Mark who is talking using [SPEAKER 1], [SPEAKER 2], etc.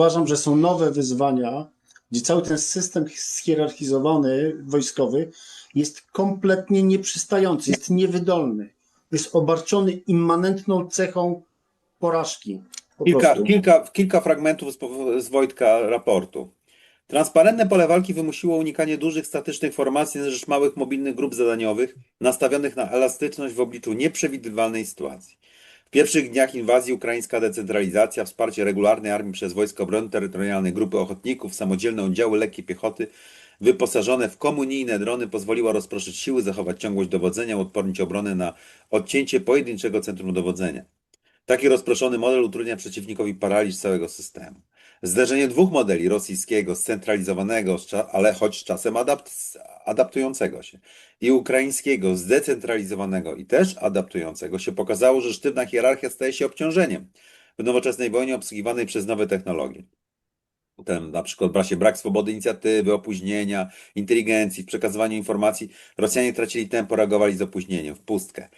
[SPEAKER 1] uważam, że są nowe wyzwania, gdzie cały ten system schierarchizowany wojskowy jest kompletnie nieprzystający, jest niewydolny, jest obarczony immanentną cechą porażki. Po
[SPEAKER 2] Kilka, kilka, kilka fragmentów z, z Wojtka raportu. Transparentne pole walki wymusiło unikanie dużych statycznych formacji na rzecz małych mobilnych grup zadaniowych, nastawionych na elastyczność w obliczu nieprzewidywalnej sytuacji. W pierwszych dniach inwazji ukraińska decentralizacja, wsparcie regularnej armii przez Wojska Obrony Terytorialnej, grupy ochotników, samodzielne oddziały lekkiej piechoty wyposażone w komunijne drony pozwoliła rozproszyć siły, zachować ciągłość dowodzenia, uodpornić obronę na odcięcie pojedynczego centrum dowodzenia. Taki rozproszony model utrudnia przeciwnikowi paraliż całego systemu. Zderzenie dwóch modeli, rosyjskiego, scentralizowanego, ale choć czasem adapt, adaptującego się, i ukraińskiego, zdecentralizowanego i też adaptującego się, pokazało, że sztywna hierarchia staje się obciążeniem w nowoczesnej wojnie obsługiwanej przez nowe technologie. Ten, na przykład brak swobody inicjatywy, opóźnienia, inteligencji w przekazywaniu informacji. Rosjanie tracili tempo, reagowali z opóźnieniem, w pustkę.